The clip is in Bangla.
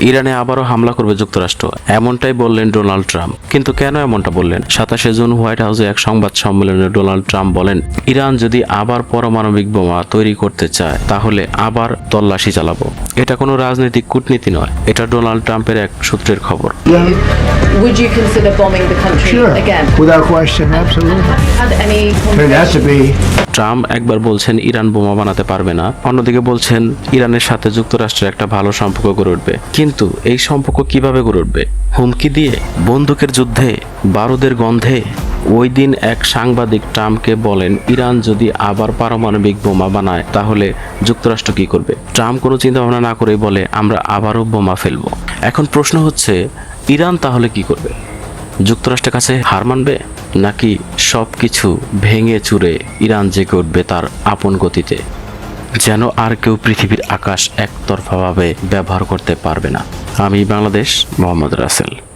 ইরানে আবারও হামলা করবে যুক্তরাষ্ট্র। এমনটাই বললেন ডোনাল্ড ট্রাম্প। কিন্তু কেন এমনটা বললেন? সাতাশে জুন হোয়াইট হাউসে এক সংবাদ সম্মেলনে ডোনাল্ড ট্রাম্প বলেন ইরান যদি আবার পারমাণবিক বোমা তৈরি করতে চায় তাহলে আবার তল্লাশি চালাবো। এটা কোনো রাজনৈতিক কূটনীতি নয়। এটা ডোনাল্ড ট্রাম্পের এক সূত্রের খবর। Would you consider bombing the country sure. again? Without question, absolutely. Had any to be. Trump একবার বলছেন ইরান বোমা বানাতে পারবে না। অন্যদিকে বলছেন ইরানের সাথে যুক্তরাষ্ট্রের একটা ভালো সম্পর্ক গড়ে উঠবে। কিন্তু এই সম্পর্ক কীভাবে গড়ে উঠবে? হুমকি দিয়ে বন্দুকের যুদ্ধে বারুদের গন্ধে ওই দিন এক সাংবাদিক ট্রাম্পকে বলেন, ইরান যদি আবার পারমাণবিক বোমা বানায়, তাহলে যুক্তরাষ্ট্র কি করবে? ট্রাম্প কোনো চিন্তা ভাবনা না করেই বলে, আমরা আবারও বোমা ফেলব। এখন প্রশ্ন হচ্ছে, ইরান তাহলে কি করবে? যুক্তরাষ্ট্রের কাছে হার মানবে? নাকি সব কিছু ভেঙে চুরে ইরান জেগে উঠবে তার আপন গতিতে? যেন আর কেউ পৃথিবীর আকাশ একতরফাভাবে ব্যবহার করতে পারবে না। আমি বাংলাদেশ মোহাম্মদ রাসেল।